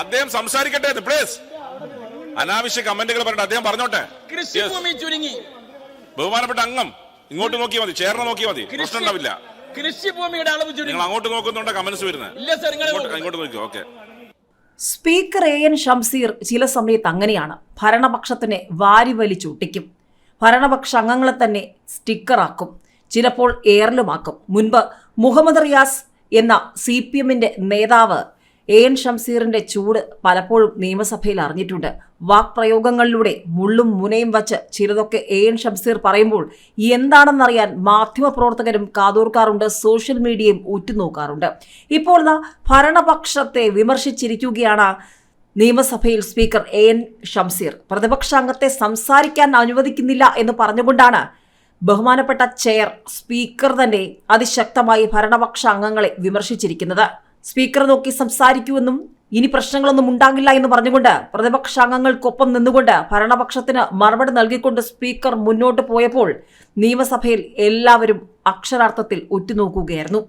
അദ്ദേഹം സംസാരിക്കട്ടെ പ്ലീസ് അനാവശ്യ കമന്റുകൾ പറഞ്ഞിട്ട് അദ്ദേഹം പറഞ്ഞോട്ടെ? കൃഷിഭൂമി ചുരുങ്ങി. ബഹുമാനപ്പെട്ട അംഗം ഇങ്ങോട്ട് നോക്കിയാൽ മതി ചേർന്ന് നോക്കിയാൽ മതി പ്രശ്നം കൃഷി ഉണ്ടാവില്ല കൃഷിഭൂമിയുടെ അളവ് ചുരുങ്ങി. നിങ്ങൾ അങ്ങോട്ട് നോക്കുന്നുണ്ട് കമന്റ്സ് വരുന്നത്? ഇങ്ങോട്ട് നോക്കി. Okay speaker A N Shamseer ചില സമയത്ത് അങ്ങനെയാണ്. ഭരണപക്ഷത്തിനെ വാരി വലിച്ചൊട്ടിക്കും ഭരണപക്ഷ അംഗങ്ങളെ തന്നെ സ്റ്റിക്കറാക്കും. ചിലപ്പോൾ എയറിലുമാക്കും മുൻപ് മുഹമ്മദ് റിയാസ് എന്ന സി പി എമ്മിന്റെ നേതാവ് എ എൻ ഷംസീറിന്റെ ചൂട് പലപ്പോഴും നിയമസഭയിൽ അറിഞ്ഞിട്ടുണ്ട്. വാക്പ്രയോഗങ്ങളിലൂടെ മുള്ളും മുനയും വച്ച് ചിലതൊക്കെ എ എൻ ഷംസീർ പറയുമ്പോൾ എന്താണെന്നറിയാൻ മാധ്യമപ്രവർത്തകരും കാതോർക്കാറുണ്ട് സോഷ്യൽ മീഡിയയും ഉറ്റുനോക്കാറുണ്ട്. ഇപ്പോൾ ഭരണപക്ഷത്തെ വിമർശിച്ചിരിക്കുകയാണ് നിയമസഭയിൽ സ്പീക്കർ എ എൻ ഷംസീർ പ്രതിപക്ഷാംഗത്തെ സംസാരിക്കാൻ അനുവദിക്കുന്നില്ല എന്ന് പറഞ്ഞുകൊണ്ടാണ് ബഹുമാനപ്പെട്ട ചെയർ സ്പീക്കർ തന്നെ അതിശക്തമായി ഭരണപക്ഷ അംഗങ്ങളെ വിമർശിച്ചിരിക്കുന്നത്. സ്പീക്കർ നോക്കി സംസാരിക്കുമെന്നും ഇനി പ്രശ്നങ്ങളൊന്നും ഉണ്ടാകില്ല എന്ന് പറഞ്ഞുകൊണ്ട് പ്രതിപക്ഷാംഗങ്ങൾക്കൊപ്പം നിന്നുകൊണ്ട് ഭരണപക്ഷത്തിന് മറുപടി നൽകിക്കൊണ്ട് സ്പീക്കർ മുന്നോട്ട് പോയപ്പോൾ നിയമസഭയിൽ എല്ലാവരും അക്ഷരാർത്ഥത്തിൽ ഉറ്റുനോക്കുകയായിരുന്നു.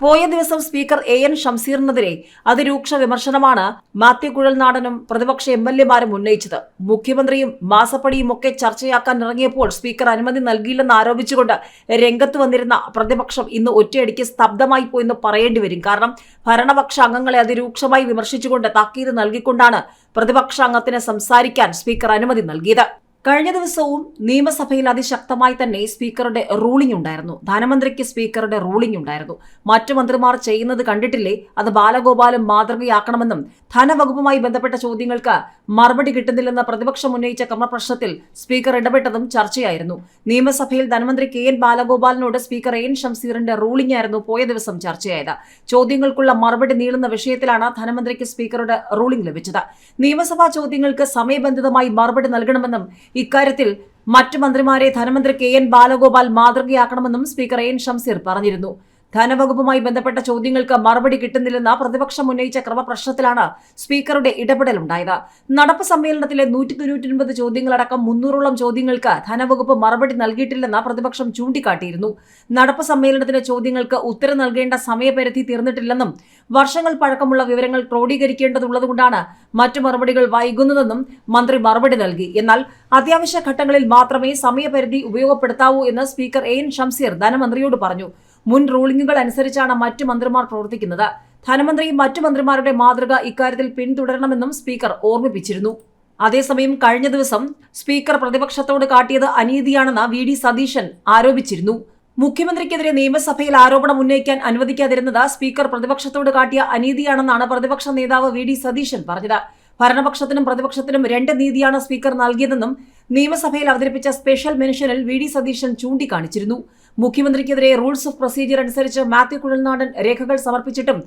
പോയ ദിവസം സ്പീക്കർ എ എൻ ഷംസീറിനെതിരെ അതിരൂക്ഷ വിമർശനമാണ് മാത്യു കുഴൽനാടനും പ്രതിപക്ഷ എം എൽ എമാരും ഉന്നയിച്ചത്. മുഖ്യമന്ത്രിയും മാസപ്പടിയും ഒക്കെ ചർച്ചയാക്കാൻ ഇറങ്ങിയപ്പോൾ സ്പീക്കർ അനുമതി നൽകിയില്ലെന്ന് ആരോപിച്ചുകൊണ്ട് രംഗത്ത് വന്നിരുന്ന പ്രതിപക്ഷം ഇന്ന് ഒറ്റയടിക്ക് സ്തബ്ധമായി പോയെന്ന് പറയേണ്ടി വരും. കാരണം ഭരണപക്ഷ അംഗങ്ങളെ അതിരൂക്ഷമായി വിമർശിച്ചുകൊണ്ട് താക്കീത് നൽകിക്കൊണ്ടാണ് പ്രതിപക്ഷ അംഗത്തിന് സംസാരിക്കാൻ സ്പീക്കർ അനുമതി നൽകിയത്. കഴിഞ്ഞ ദിവസവും നിയമസഭയിൽ അതിശക്തമായി തന്നെ സ്പീക്കറുടെ റൂളിംഗ് ഉണ്ടായിരുന്നു. ധനമന്ത്രിക്ക് സ്പീക്കറുടെ റൂളിംഗ് ഉണ്ടായിരുന്നു. മറ്റു മന്ത്രിമാർ ചെയ്യുന്നത് കണ്ടിട്ടില്ലേ? അത് ബാലഗോപാലും മാതൃകയാക്കണമെന്നും ധനവകുപ്പുമായി ബന്ധപ്പെട്ട ചോദ്യങ്ങൾക്ക് മറുപടി കിട്ടുന്നില്ലെന്ന പ്രതിപക്ഷം ഉന്നയിച്ച ക്രമപ്രശ്നത്തിൽ സ്പീക്കർ ഇടപെട്ടതും ചർച്ചയായിരുന്നു. നിയമസഭയിൽ ധനമന്ത്രി കെ എൻ ബാലഗോപാലിനോട് സ്പീക്കർ എൻ ഷംസീറിന്റെ റൂളിംഗ് ആയിരുന്നു പോയ ദിവസം ചർച്ചയായത്. ചോദ്യങ്ങൾക്കുള്ള മറുപടി നീളുന്ന വിഷയത്തിലാണ് ധനമന്ത്രിക്ക് സ്പീക്കറുടെ റൂളിംഗ് ലഭിച്ചത്. നിയമസഭാ ചോദ്യങ്ങൾക്ക് സമയബന്ധിതമായി മറുപടി നൽകണമെന്നും ഇക്കാര്യത്തിൽ മറ്റു മന്ത്രിമാരെ ധനമന്ത്രി കെ എൻ ബാലഗോപാൽ മാതൃകയാക്കണമെന്നും സ്പീക്കർ എൻ ഷംസീർ പറഞ്ഞിരുന്നു. ധനവകുപ്പുമായി ബന്ധപ്പെട്ട ചോദ്യങ്ങൾക്ക് മറുപടി കിട്ടുന്നില്ലെന്ന പ്രതിപക്ഷം ഉന്നയിച്ച ക്രമപ്രശ്നത്തിലാണ് സ്പീക്കറുടെ ഇടപെടലുണ്ടായത്. നടപ്പ് സമ്മേളനത്തിലെ നൂറ്റി തൊണ്ണൂറ്റി ചോദ്യങ്ങളടക്കം മുന്നൂറോളം ചോദ്യങ്ങൾക്ക് ധനവകുപ്പ് മറുപടി നൽകിയിട്ടില്ലെന്ന് പ്രതിപക്ഷം ചൂണ്ടിക്കാട്ടിയിരുന്നു. നടപ്പ് സമ്മേളനത്തിലെ ചോദ്യങ്ങൾക്ക് ഉത്തരം നൽകേണ്ട സമയപരിധി തീർന്നിട്ടില്ലെന്നും വർഷങ്ങൾ പഴക്കമുള്ള വിവരങ്ങൾ ക്രോഡീകരിക്കേണ്ടതുള്ളതുകൊണ്ടാണ് മറ്റു മറുപടികൾ വൈകുന്നതെന്നും മന്ത്രി മറുപടി നൽകി. എന്നാൽ അത്യാവശ്യ ഘട്ടങ്ങളിൽ മാത്രമേ സമയപരിധി ഉപയോഗപ്പെടുത്താവൂ എന്ന് സ്പീക്കർ എ എൻ ഷംസീർ ധനമന്ത്രിയോട് പറഞ്ഞു. മുൻ റൂളിംഗുകൾ അനുസരിച്ചാണ് മറ്റു മന്ത്രിമാർ പ്രവർത്തിക്കുന്നത്. ധനമന്ത്രിയും മറ്റു മന്ത്രിമാരുടെ മാതൃക ഇക്കാര്യത്തിൽ പിന്തുടരണമെന്നും സ്പീക്കർ ഓർമ്മിപ്പിച്ചിരുന്നു. അതേസമയം കഴിഞ്ഞ ദിവസം സ്പീക്കർ പ്രതിപക്ഷത്തോട് കാട്ടിയത് അനീതിയാണെന്ന് വി ഡി സതീശൻ ആരോപിച്ചിരുന്നു. മുഖ്യമന്ത്രിക്കെതിരെ നിയമസഭയിൽ ആരോപണം ഉന്നയിക്കാൻ അനുവദിക്കാതിരുന്നത് സ്പീക്കർ പ്രതിപക്ഷത്തോട് കാട്ടിയ അനീതിയാണെന്നാണ് പ്രതിപക്ഷ നേതാവ് വി ഡി സതീശൻ പറഞ്ഞത്. ഭരണപക്ഷത്തിനും പ്രതിപക്ഷത്തിനും രണ്ട് നീതിയാണ് സ്പീക്കർ നൽകിയതെന്നും നിയമസഭയിൽ അവതരിപ്പിച്ച സ്പെഷ്യൽ മെൻഷനിൽ വി ഡി സതീശൻ ചൂണ്ടിക്കാണിച്ചിരുന്നു. മുഖ്യമന്ത്രിക്കെതിരെ റൂൾസ് ഓഫ് പ്രൊസീജിയർ അനുസരിച്ച് മാത്യു കുഴൽനാടൻ രേഖകൾ സമർപ്പിച്ചിട്ടും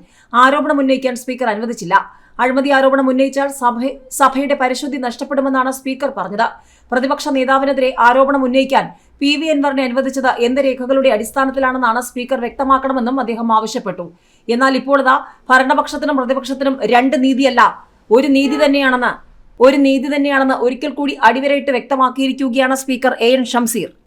ആരോപണം ഉന്നയിക്കാൻ സ്പീക്കർ അനുവദിച്ചില്ല. അഴിമതി ആരോപണം ഉന്നയിച്ചാൽ സഭ സഭയുടെ പരിശുദ്ധി നഷ്ടപ്പെടുമെന്നാണ് സ്പീക്കർ പറഞ്ഞത്. പ്രതിപക്ഷ നേതാവിനെതിരെ ആരോപണം ഉന്നയിക്കാൻ പി വി അൻവറിനെ അനുവദിച്ചത് എന്ത് രേഖകളുടെ അടിസ്ഥാനത്തിലാണെന്നാണ് സ്പീക്കർ വ്യക്തമാക്കണമെന്നും അദ്ദേഹം ആവശ്യപ്പെട്ടു. എന്നാൽ ഇപ്പോൾ ഇതാ ഭരണപക്ഷത്തിനും പ്രതിപക്ഷത്തിനും രണ്ട് നീതിയല്ല ഒരു നീതി തന്നെയാണെന്ന് ഒരു നീതി തന്നെയാണെന്ന് ഒരിക്കൽ കൂടി അടിവരയിട്ട് വ്യക്തമാക്കിയിരിക്കുകയാണ് സ്പീക്കർ എ എൻ ഷംസീർ.